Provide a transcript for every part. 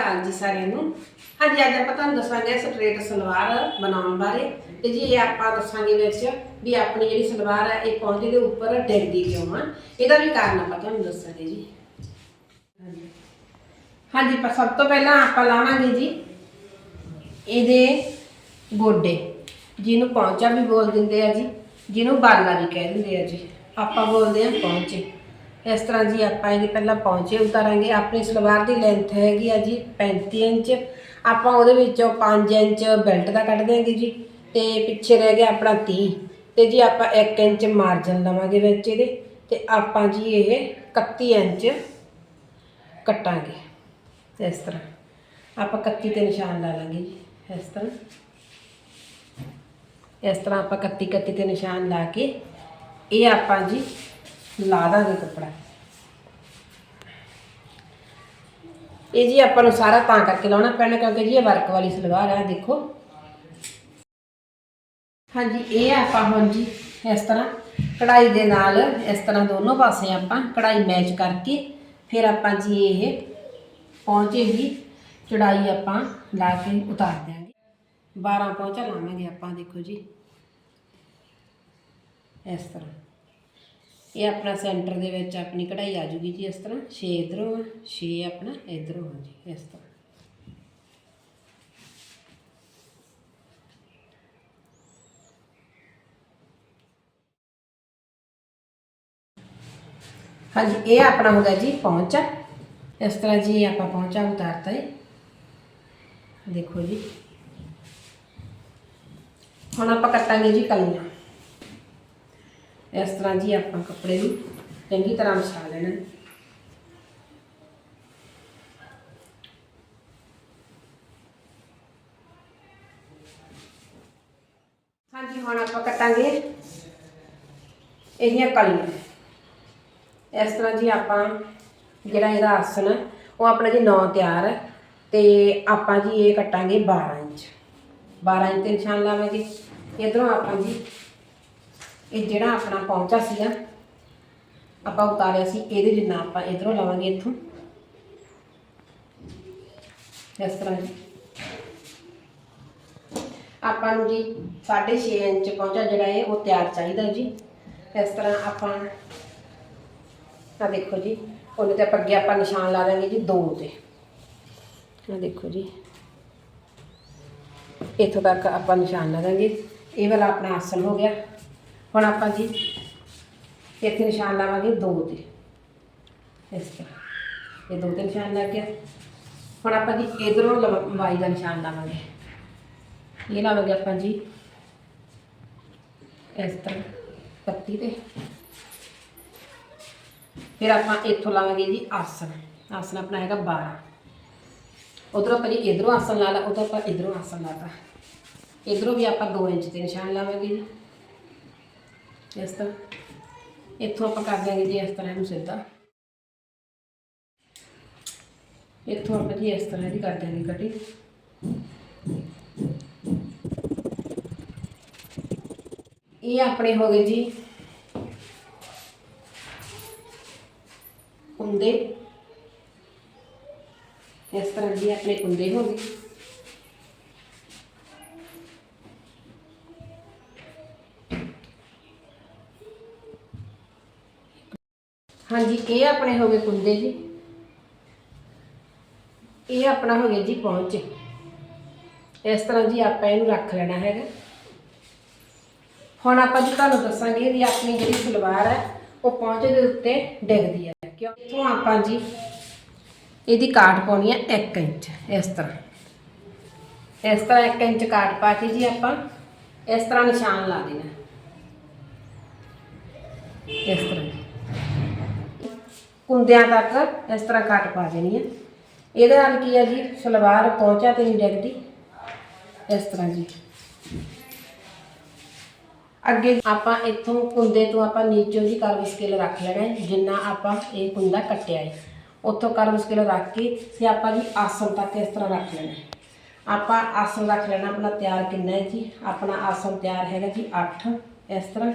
ਅਕਾਲ ਜੀ ਸਾਰਿਆਂ ਨੂੰ। ਹਾਂਜੀ, ਅੱਜ ਆਪਾਂ ਤੁਹਾਨੂੰ ਦੱਸਾਂਗੇ ਸਟ੍ਰੇਟ ਸਲਵਾਰ ਬਣਾਉਣ ਬਾਰੇ। ਤੇ ਜੀ ਇਹ ਆਪਾਂ ਦੱਸਾਂਗੇ ਵਿੱਚ ਵੀ ਆਪਣੀ ਜਿਹੜੀ ਸਲਵਾਰ ਹੈ ਇਹ ਪੌਂਚੇ ਦੇ ਉੱਪਰ ਡਿੱਗਦੀ ਕਿਉਂ ਆ? ਇਹਦਾ ਵੀ ਕਾਰਨ ਆਪਾਂ ਤੁਹਾਨੂੰ ਦੱਸਾਂਗੇ ਜੀ। ਹਾਂਜੀ ਹਾਂਜੀ, ਪਰ ਸਭ ਤੋਂ ਪਹਿਲਾਂ ਆਪਾਂ ਲਾਵਾਂਗੇ ਜੀ ਇਹਦੇ ਗੋਡੇ। ਜਿਹਨੂੰ ਪੌਂਚਾ ਵੀ ਬੋਲ ਦਿੰਦੇ ਆ ਜੀ, ਜਿਹਨੂੰ ਬਾਲਾ ਵੀ ਕਹਿ ਦਿੰਦੇ ਆ ਜੀ। ਆਪਾਂ ਬੋਲਦੇ ਆ ਪੌਂਚੇ। ਇਸ ਤਰ੍ਹਾਂ ਜੀ ਆਪਾਂ ਇਹਦੇ ਪਹਿਲਾਂ ਪੌਂਚੇ ਉਤਾਰਾਂਗੇ। ਆਪਣੀ ਸਲਵਾਰ ਦੀ ਲੈਂਥ ਹੈਗੀ ਆ ਜੀ 35 ਇੰਚ। ਆਪਾਂ ਉਹਦੇ ਵਿੱਚੋਂ 5 ਇੰਚ ਬੈਲਟ ਦਾ ਕੱਢ ਦਿਆਂਗੇ ਜੀ ਤੇ ਪਿੱਛੇ ਰਹਿ ਗਿਆ ਆਪਣਾ 30 ਤੇ ਜੀ ਆਪਾਂ 1 ਇੰਚ ਮਾਰਜਨ ਲਵਾਂਗੇ ਵਿੱਚ ਇਹਦੇ ਤੇ ਆਪਾਂ ਜੀ ਇਹ 31 ਇੰਚ ਕੱਟਾਂਗੇ। ਇਸ ਤਰ੍ਹਾਂ। ਆਪਾਂ 31 ਤੇ ਨਿਸ਼ਾਨ ਲਾ ਲਾਂਗੇ ਜੀ ਇਸ ਤਰ੍ਹਾਂ। ਇਸ ਤਰ੍ਹਾਂ ਆਪਾਂ 31 31 ਤੇ ਨਿਸ਼ਾਨ ਲਾ ਕੇ ਇਹ ਆਪਾਂ ਜੀ ਲਾ ਦਾਂਗੇ ਕੱਪੜਾ। ਇਹ ਜੀ ਆਪਾਂ ਨੂੰ ਸਾਰਾ ਤਾਂ ਕਰਕੇ ਲਾਉਣਾ ਪੈਣਾ ਕਿਉਂਕਿ ਜੀ ਇਹ ਵਰਕ ਵਾਲੀ ਸਲਵਾਰ ਹੈ ਦੇਖੋ। ਹਾਂਜੀ, ਇਹ ਆਪਾਂ ਹੁਣ ਜੀ ਇਸ ਤਰ੍ਹਾਂ ਕਢਾਈ ਦੇ ਨਾਲ ਇਸ ਤਰ੍ਹਾਂ ਦੋਨੋਂ ਪਾਸੇ ਆਪਾਂ ਕਢਾਈ ਮੈਚ ਕਰਕੇ ਫਿਰ ਆਪਾਂ ਜੀ ਇਹ ਪਹੁੰਚੇਗੀ ਚੜਾਈ ਆਪਾਂ ਲਾ ਕੇ ਉਤਾਰ ਦਿਆਂਗੇ। 12 ਪਹੁੰਚਾ ਲਾਵਾਂਗੇ ਆਪਾਂ, ਦੇਖੋ ਜੀ। ਇਸ ਤਰ੍ਹਾਂ। ਇਹ ਆਪਣਾ ਸੈਂਟਰ ਦੇ ਵਿੱਚ ਆਪਣੀ ਕਢਾਈ ਆ ਜੂਗੀ ਜੀ ਇਸ ਤਰ੍ਹਾਂ 6 ਇਧਰੋਂ 6 ਆਪਣਾ ਇਧਰੋਂ ਆ ਜੀ ਇਸ ਤਰ੍ਹਾਂ ਹਾਂਜੀ ਇਹ ਆਪਣਾ ਹੋ ਗਿਆ ਜੀ ਪਹੁੰਚਾ ਇਸ ਤਰ੍ਹਾਂ ਜੀ ਆਪਾਂ ਪਹੁੰਚਾ ਉਤਾਰਤਾ ਹੈ ਦੇਖੋ ਜੀ ਹੁਣ ਆਪਾਂ ਕੱਟਾਂਗੇ ਜੀ ਕਲੀਆਂ ਇਸ ਤਰ੍ਹਾਂ ਜੀ ਆਪਾਂ ਕੱਪੜੇ ਨੂੰ ਚੰਗੀ ਤਰ੍ਹਾਂ ਵਿਛਾ ਲੈਣਾ। ਹੈ। ਹਾਂਜੀ, ਹੁਣ ਆਪਾਂ ਕੱਟਾਂਗੇ ਇਹਦੀਆਂ ਕਲੀਆਂ। ਇਸ ਤਰ੍ਹਾਂ ਜੀ ਆਪਾਂ ਜਿਹੜਾ ਇਹਦਾ ਆਸਨ ਹੈ ਉਹ ਆਪਣਾ ਜੀ 9 ਤਿਆਰ ਹੈ ਤੇ ਆਪਾਂ ਜੀ ਇਹ ਕੱਟਾਂਗੇ 12 ਇੰਚ। 12 ਇੰਚ ਤੇ ਨਿਸ਼ਾਨ ਲਾਵਾਂਗੇ। ਇਧਰੋਂ ਆਪਾਂ ਜੀ ਇਹ ਜਿਹੜਾ ਆਪਣਾ ਪੌਂਚਾ ਸੀਗਾ ਆਪਾਂ ਉਤਾਰਿਆ ਸੀ, ਇਹਦੇ ਜਿੰਨਾ ਆਪਾਂ ਇਧਰੋਂ ਲਵਾਂਗੇ ਇੱਥੋਂ। ਇਸ ਤਰ੍ਹਾਂ ਜੀ। ਆਪਾਂ ਨੂੰ ਜੀ 6.5 ਇੰਚ ਪਹੁੰਚਾ ਜਿਹੜਾ ਹੈ ਉਹ ਤਿਆਰ ਚਾਹੀਦਾ ਜੀ। ਇਸ ਤਰ੍ਹਾਂ ਆਪਾਂ ਆ ਦੇਖੋ ਜੀ, ਉਹਨੇ ਤੇ ਆਪਾਂ ਅੱਗੇ ਆਪਾਂ ਨਿਸ਼ਾਨ ਲਾ ਦਾਂਗੇ ਜੀ 2 ਤੇ। ਆ ਦੇਖੋ ਜੀ। ਇੱਥੋਂ ਤੱਕ ਆਪਾਂ ਨਿਸ਼ਾਨ ਲਾ ਦਾਂਗੇ ਇਹ ਵਾਲਾ ਆਪਣਾ ਆਸਨ ਹੋ ਗਿਆ। ਹੁਣ ਆਪਾਂ ਜੀ ਇੱਥੇ ਨਿਸ਼ਾਨ ਲਾਵਾਂਗੇ ਦੋ ਤੇ। ਇਸ ਤਰ੍ਹਾਂ। ਇਹ ਦੋ ਤੇ ਨਿਸ਼ਾਨ ਲੱਗ ਗਿਆ। ਹੁਣ ਆਪਾਂ ਜੀ ਇਧਰੋਂ ਲੰਬਾਈ ਦਾ ਨਿਸ਼ਾਨ ਲਾਵਾਂਗੇ। ਇਹ ਲਾਵਾਂਗੇ ਆਪਾਂ ਜੀ ਇਸ ਤਰ੍ਹਾਂ 31 ਤੇ। ਫਿਰ ਆਪਾਂ ਇੱਥੋਂ ਲਾਵਾਂਗੇ ਜੀ ਆਸਨ ਆਸਨ ਆਪਣਾ ਹੈਗਾ 12 ਉਧਰੋਂ ਆਪਾਂ ਜੀ ਇਧਰੋਂ ਆਸਨ ਲਾ ਲਾ, ਉਧਰੋਂ ਆਪਾਂ ਇਧਰੋਂ ਆਸਨ ਲਾਤਾ ਇਧਰੋਂ ਵੀ ਆਪਾਂ 2 ਇੰਚ ਦੇ ਨਿਸ਼ਾਨ ਲਾਵਾਂਗੇ ਜੀ। ਇਸ ਤਰ੍ਹਾਂ। ਇੱਥੋਂ ਆਪਾਂ ਕਰ ਦਿਆਂਗੇ ਜੀ ਇਸ ਤਰ੍ਹਾਂ ਇਹਨੂੰ ਸਿੱਧਾ। ਇੱਥੋਂ ਆਪਾਂ ਜੀ ਇਸ ਤਰ੍ਹਾਂ ਦੀ ਕਰ ਦਿਆਂਗੇ ਕਟਿੰਗ ਇਹ ਆਪਣੇ ਹੋ ਗਏ ਜੀ ਕੁੰਦੇ। ਇਸ ਤਰ੍ਹਾਂ ਜੀ ਆਪਣੇ ਕੁੰਦੇ ਹੋ ਗਏ। ਹਾਂਜੀ, ਇਹ ਆਪਣੇ ਹੋ ਗਏ ਕੁੰਦੇ ਜੀ। ਇਹ ਆਪਣਾ ਹੋ ਗਿਆ ਜੀ ਪਹੁੰਚ। ਇਸ ਤਰ੍ਹਾਂ ਜੀ ਆਪਾਂ ਇਹਨੂੰ ਰੱਖ ਲੈਣਾ ਹੈਗਾ। ਹੁਣ ਆਪਾਂ ਜੀ ਤੁਹਾਨੂੰ ਦੱਸਾਂਗੇ ਵੀ ਆਪਣੀ ਜਿਹੜੀ ਸਲਵਾਰ ਹੈ, ਉਹ ਪਹੁੰਚ ਦੇ ਉੱਤੇ ਡਿੱਗਦੀ ਹੈ। ਕਿਉਂ? ਇੱਥੋਂ ਆਪਾਂ ਜੀ ਇਹਦੀ ਕਾਟ ਪਾਉਣੀ ਹੈ 1 ਇੰਚ, ਇਸ ਤਰ੍ਹਾਂ। ਇਸ ਤਰ੍ਹਾਂ 1 ਇੰਚ ਕਾਟ ਪਾ ਕੇ ਜੀ ਆਪਾਂ ਇਸ ਤਰ੍ਹਾਂ ਨਿਸ਼ਾਨ ਲਾ ਦੇਣਾ। ਇਸ ਤਰ੍ਹਾਂ। ਕੁੰਦਿਆਂ ਤੱਕ ਇਸ ਤਰ੍ਹਾਂ ਕੱਟ ਪਾ ਦੇਣੀ ਹੈ ਇਹਦੇ ਨਾਲ ਕੀ ਹੈ ਜੀ? ਸਲਵਾਰ ਪਹੁੰਚਾ ਤੇ ਨਹੀਂ ਡਿੱਗਦੀ। ਇਸ ਤਰ੍ਹਾਂ ਜੀ। ਅੱਗੇ ਆਪਾਂ ਇੱਥੋਂ ਕੁੰਦੇ ਤੋਂ ਆਪਾਂ ਨੀਚੋਂ ਦੀ ਕਰਵ ਸਕੇਲ ਰੱਖ ਲੈਣਾ ਜਿੰਨਾ ਆਪਾਂ ਇਹ ਕੁੰਦਾ ਕੱਟਿਆ ਹੈ ਉੱਥੋਂ ਕਰਵ ਸਕੇਲ ਰੱਖ ਕੇ ਤੇ ਆਪਾਂ ਜੀ ਆਸਨ ਤੱਕ ਇਸ ਤਰ੍ਹਾਂ ਰੱਖ ਲੈਣਾ। ਆਪਾਂ ਆਸਨ ਰੱਖ ਲੈਣਾ, ਆਪਣਾ ਤਿਆਰ ਕਿੰਨਾ ਹੈ ਜੀ? ਆਪਣਾ ਆਸਨ ਤਿਆਰ ਹੈਗਾ ਜੀ 8 ਇਸ ਤਰ੍ਹਾਂ।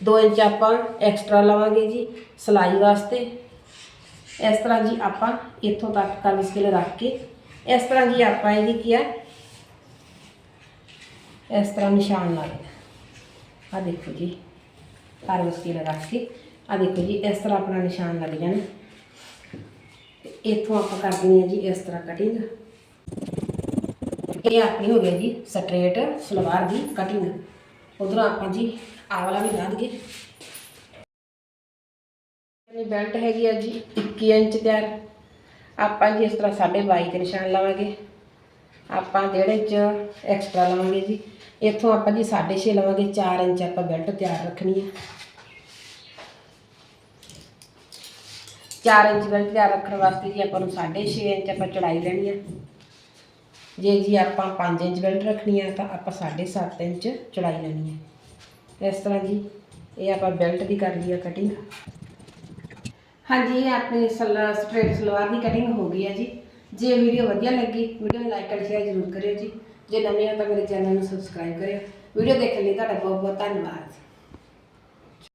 2 ਇੰਚ ਆਪਾਂ ਐਕਸਟਰਾ ਲਵਾਂਗੇ ਜੀ ਸਲਾਈ ਵਾਸਤੇ। ਇਸ ਤਰ੍ਹਾਂ ਜੀ ਆਪਾਂ ਇੱਥੋਂ ਤੱਕ ਕਰਵ ਸਕੇਲ ਰੱਖ ਕੇ। ਇਸ ਤਰ੍ਹਾਂ ਜੀ ਆਪਾਂ ਇਹਦੀ ਕੀ ਆ? ਇਸ ਤਰ੍ਹਾਂ ਨਿਸ਼ਾਨ ਲਾ ਦੇਣਾ ਆ ਦੇਖੋ ਜੀ ਕਾਰਵਸ ਕੀ ਰੱਖ ਕੇ। ਆ ਦੇਖੋ ਜੀ, ਇਸ ਤਰ੍ਹਾਂ ਆਪਣਾ ਨਿਸ਼ਾਨ ਲੱਗ ਜਾਣਾ। ਇੱਥੋਂ ਆਪਾਂ ਕਰਨੀ ਹੈ ਜੀ ਇਸ ਤਰ੍ਹਾਂ ਕਟਿੰਗ ਇਹ ਆਪਣੀ ਹੋ ਗਈ ਜੀ ਸਟ੍ਰੇਟ ਸਲਵਾਰ ਦੀ ਕਟਿੰਗ ਉਧਰੋਂ ਆਪਾਂ ਜੀ ਆਵਲਾ ਵੀ ਲਾ ਦਈਏ ਬੈਲਟ ਹੈਗੀ ਆ ਜੀ 21 ਇੰਚ ਤਿਆਰ ਆਪਾਂ ਜੀ ਇਸ ਤਰ੍ਹਾਂ 22.5 ਤੇ ਨਿਸ਼ਾਨ ਲਾਵਾਂਗੇ। ਆਪਾਂ ਜਿਹੜੇ ਚ ਐਕਸਟਰਾ ਲਵਾਂਗੇ ਜੀ। ਇੱਥੋਂ ਆਪਾਂ ਜੀ 6.5 ਲਵਾਂਗੇ 4 ਇੰਚ ਆਪਾਂ ਬੈਲਟ ਤਿਆਰ ਰੱਖਣੀ ਆ। 4 ਇੰਚ ਬੈਲਟ ਤਿਆਰ ਰੱਖਣ ਵਾਸਤੇ ਜੀ ਆਪਾਂ ਨੂੰ 6.5 ਇੰਚ ਆਪਾਂ ਚੌੜਾਈ ਲੈਣੀ ਆ। ਜੇ ਜੀ ਆਪਾਂ 5 ਇੰਚ ਬੈਲਟ ਰੱਖਣੀ ਹੈ ਤਾਂ ਆਪਾਂ 7.5 ਇੰਚ ਚੜਾਈ ਲੈਣੀ ਹੈ ਇਸ ਤਰ੍ਹਾਂ ਜੀ, ਇਹ ਆਪਾਂ ਬੈਲਟ ਦੀ ਕਰ ਲਈ ਆ ਕਟਿੰਗ ਹਾਂਜੀ, ਇਹ ਆਪਣੀ ਸਲਵਾਰ ਸਟ੍ਰੇਟ ਸਲਵਾਰ ਦੀ ਕਟਿੰਗ ਹੋ ਗਈ ਹੈ ਜੀ। ਜੇ ਵੀਡੀਓ ਵਧੀਆ ਲੱਗੀ ਵੀਡੀਓ ਨੂੰ ਲਾਈਕ ਐਂਡ ਸ਼ੇਅਰ ਜ਼ਰੂਰ ਕਰਿਓ ਜੀ। ਜੇ ਨਵੇਂ ਹੋ ਤਾਂ ਮੇਰੇ ਚੈਨਲ ਨੂੰ ਸਬਸਕ੍ਰਾਈਬ ਕਰਿਓ। ਵੀਡੀਓ ਦੇਖਣ ਲਈ ਤੁਹਾਡਾ ਬਹੁਤ ਬਹੁਤ ਧੰਨਵਾਦ।